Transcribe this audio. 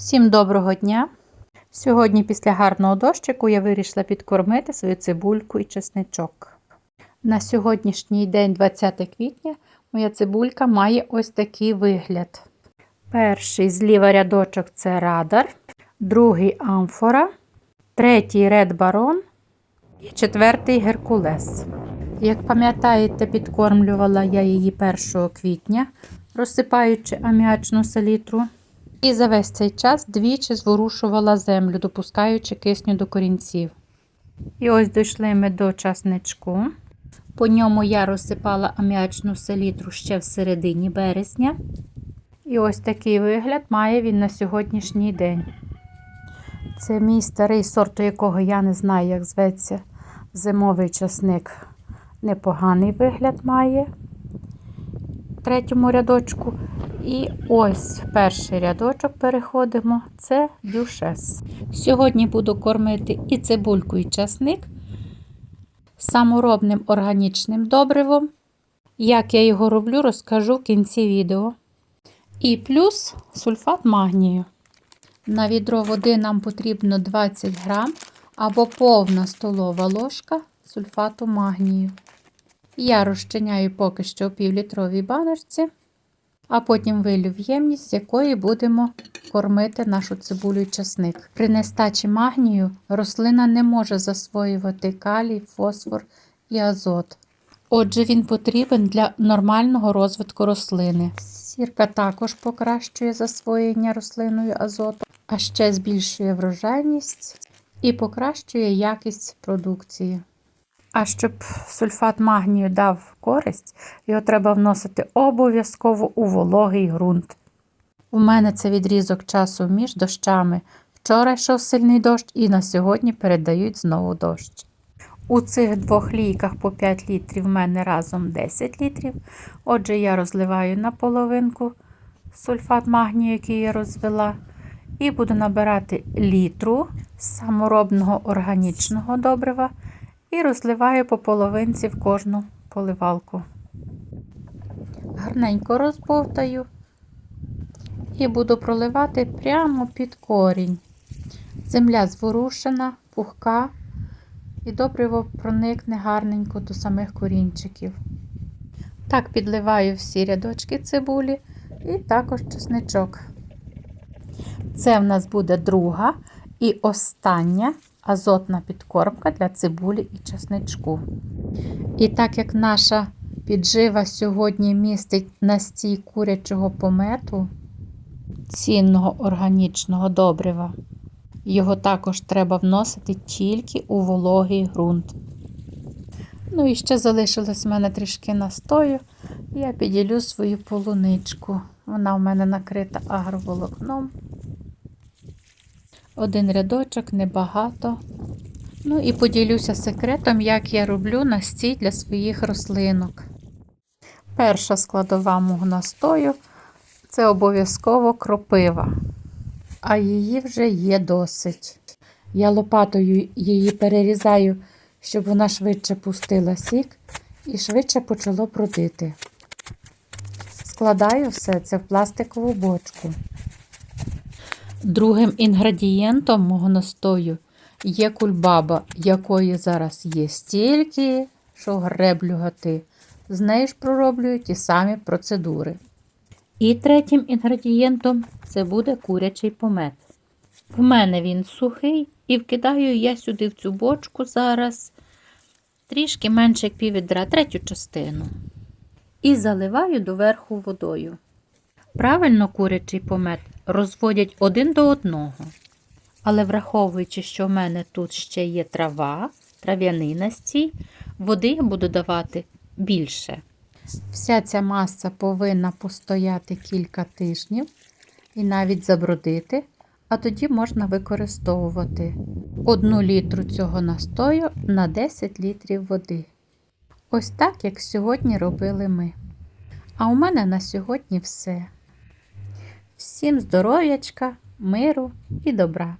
Всім доброго дня! Сьогодні, після гарного дощику, я вирішила підкормити свою цибульку і чесничок. На сьогоднішній день, 20 квітня, моя цибулька має ось такий вигляд. Перший зліва рядочок це радар, другий амфора, третій ред барон і четвертий геркулес. Як пам'ятаєте, підкормлювала я її 1 квітня, розсипаючи аміачну селітру. І за весь цей час двічі зворушувала землю, допускаючи кисню до корінців. І ось дійшли ми до часничку. По ньому я розсипала аміачну селітру ще в середині березня. І ось такий вигляд має він на сьогоднішній день. Це мій старий сорт, якого я не знаю, як зветься зимовий часник. Непоганий вигляд має в третьому рядочку. І ось перший рядочок переходимо, це дюшес. Сьогодні буду кормити і цибульку, і часник саморобним органічним добривом. Як я його роблю, розкажу в кінці відео. І плюс сульфат магнію. На відро води нам потрібно 20 грам або повна столова ложка сульфату магнію. Я розчиняю поки що у півлітровій баночці а потім вилю в з якої будемо кормити нашу цибулю і часник. При нестачі магнію рослина не може засвоювати калій, фосфор і азот. Отже, він потрібен для нормального розвитку рослини. Сірка також покращує засвоєння рослиною азоту, а ще збільшує врожайність і покращує якість продукції. А щоб сульфат магнію дав користь, його треба вносити обов'язково у вологий ґрунт. У мене це відрізок часу між дощами. Вчора йшов сильний дощ і на сьогодні передають знову дощ. У цих двох лійках по 5 літрів в мене разом 10 літрів. Отже, я розливаю на половинку сульфат магнію, який я розвела, і буду набирати літру саморобного органічного добрива і розливаю по половинці в кожну поливалку. Гарненько розбовтаю і буду проливати прямо під корінь. Земля зворушена, пухка, і добриво проникне гарненько до самих корінчиків. Так підливаю всі рядочки цибулі і також чесничок. Це в нас буде друга і остання азотна підкормка для цибулі і чесничку. І так як наша піджива сьогодні містить настій курячого помету, цінного органічного добрива, його також треба вносити тільки у вологий ґрунт. Ну і ще залишилось в мене трішки настою, я піділю свою полуничку. Вона в мене накрита агроволокном. Один рядочок, небагато. Ну і поділюся секретом, як я роблю настій для своїх рослинок. Перша складова мого настою це обов'язково кропива, а її вже є досить. Я лопатою її перерізаю, щоб вона швидше пустила сік і швидше почало бродити. Складаю все це в пластикову бочку. Другим інгредієнтом мого настою є кульбаба, якої зараз є стільки, що греблю гати. З нею ж пророблюю ті самі процедури. І третім інгредієнтом це буде курячий помет. В мене він сухий, і вкидаю я сюди в цю бочку зараз трішки менше як піввідра, третю частину. І заливаю доверху водою. Правильно курячий помет розводять один до одного. Але враховуючи, що в мене тут ще є трава, трав'яний настій, води я буду давати більше. Вся ця маса повинна постояти кілька тижнів і навіть забродити, а тоді можна використовувати 1 літру цього настою на 10 літрів води. Ось так, як сьогодні робили ми. А у мене на сьогодні все. Всім здоров'ячка, миру і добра!